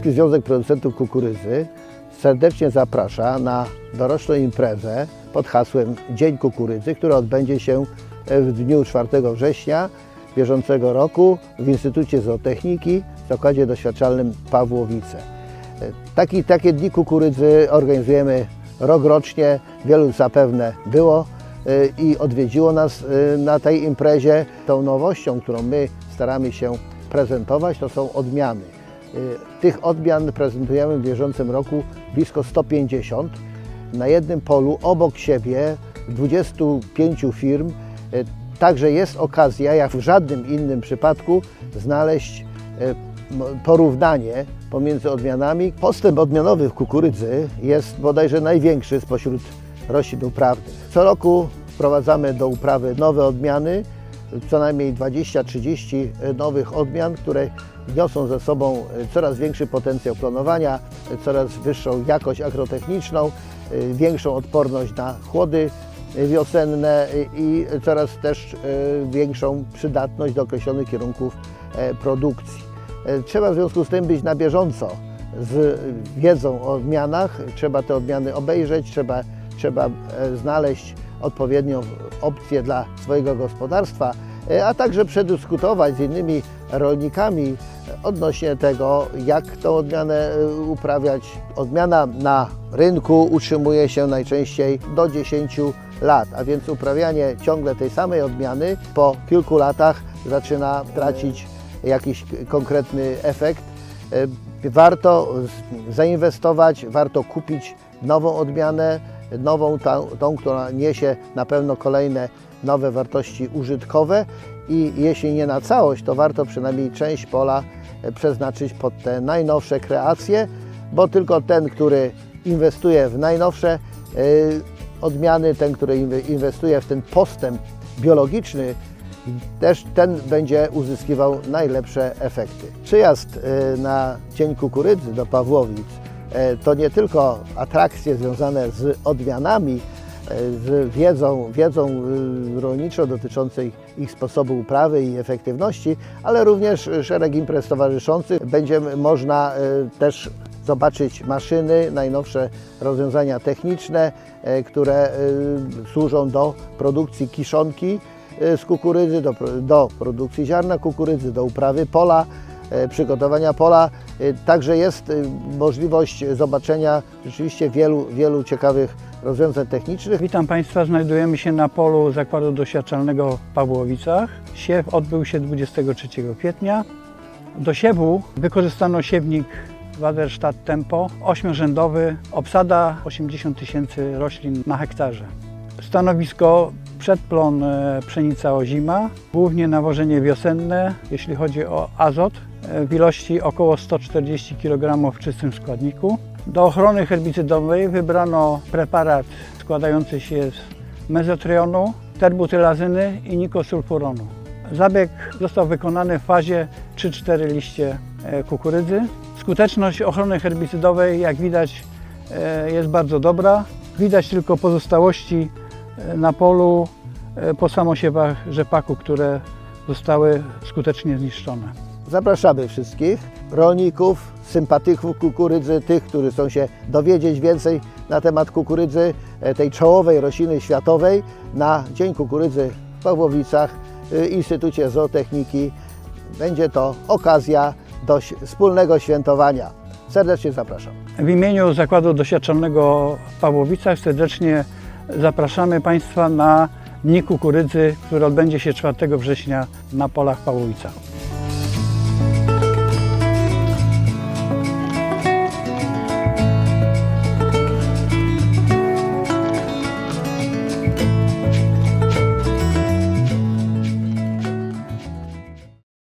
Polski Związek Producentów Kukurydzy serdecznie zaprasza na doroczną imprezę pod hasłem Dzień Kukurydzy, która odbędzie się w dniu 4 września bieżącego roku w Instytucie Zootechniki w Zakładzie Doświadczalnym Pawłowice. Taki, takie dni kukurydzy organizujemy rok rocznie. Wielu zapewne było y, i odwiedziło nas na tej imprezie. Tą nowością, którą my staramy się prezentować, to są odmiany. Y, Tych odmian prezentujemy w bieżącym roku blisko 150. Na jednym polu obok siebie 25 firm. Y, Także jest okazja, jak w żadnym innym przypadku, znaleźć m- porównanie pomiędzy odmianami. Postęp odmianowy w kukurydzy jest bodajże największy spośród roślin uprawnych. Co roku wprowadzamy do uprawy nowe odmiany, co najmniej 20-30 nowych odmian, które niosą ze sobą coraz większy potencjał klonowania, coraz wyższą jakość agrotechniczną, e, większą odporność na chłody wiosenne i coraz też e, większą przydatność do określonych kierunków e, produkcji. E, Trzeba w związku z tym być na bieżąco z wiedzą o odmianach, trzeba te odmiany obejrzeć, trzeba, trzeba e, znaleźć odpowiednią opcję dla swojego gospodarstwa, a także przedyskutować z innymi rolnikami e, odnośnie tego, jak tą odmianę e, uprawiać. Odmiana na rynku utrzymuje się najczęściej do 10 lat, a więc uprawianie ciągle tej samej odmiany po kilku latach zaczyna tracić jakiś konkretny efekt. E, Warto zainwestować, warto kupić nową odmianę, nową tą, tą, która niesie na pewno kolejne nowe wartości użytkowe i jeśli nie na całość, to warto przynajmniej część pola e, przeznaczyć pod te najnowsze kreacje, bo tylko ten, który inwestuje w najnowsze e, odmiany, ten, który inwe- inwestuje w ten postęp biologiczny, też ten będzie uzyskiwał najlepsze efekty. Przyjazd e, na Dzień Kukurydzy do Pawłowic to nie tylko atrakcje związane z odmianami, e, z wiedzą, wiedzą y, rolniczą dotyczącej ich sposobu uprawy i efektywności, ale również szereg imprez towarzyszących. Będzie można e, też zobaczyć maszyny, najnowsze rozwiązania techniczne, e, które e, służą do produkcji kiszonki e, z kukurydzy, do, do produkcji ziarna kukurydzy, do uprawy pola, e, przygotowania pola. E, Także jest e, możliwość zobaczenia rzeczywiście wielu, wielu ciekawych rozwiązań technicznych. Witam Państwa, znajdujemy się na polu Zakładu Doświadczalnego w Pawłowicach. Siew odbył się 23 kwietnia. Do siewu wykorzystano siewnik Waderstadt Tempo, ośmiorzędowy, obsada 80 tysięcy roślin na hektarze. Stanowisko przedplon e, pszenica ozima, głównie nawożenie wiosenne, jeśli chodzi o azot, e, w ilości około 140 kg w czystym składniku. Do ochrony herbicydowej wybrano preparat składający się z mezotryonu, terbutylazyny i nikosulfuronu. Zabieg został wykonany w fazie 3-4 liście e, kukurydzy. Skuteczność ochrony herbicydowej, jak widać, jest bardzo dobra. Widać tylko pozostałości na polu e, po samosiewach rzepaku, które zostały skutecznie zniszczone. Zapraszamy wszystkich rolników, sympatyków kukurydzy, tych, którzy chcą się dowiedzieć więcej na temat kukurydzy, e, tej czołowej rośliny światowej, na Dzień Kukurydzy w Pawłowicach, y, Instytucie Zootechniki. Będzie to okazja do wspólnego świętowania. Serdecznie zapraszam. W imieniu Zakładu Doświadczalnego w Pawłowicach serdecznie zapraszamy Państwa na Dni Kukurydzy, który odbędzie się 4 września na polach w Pawłowicach.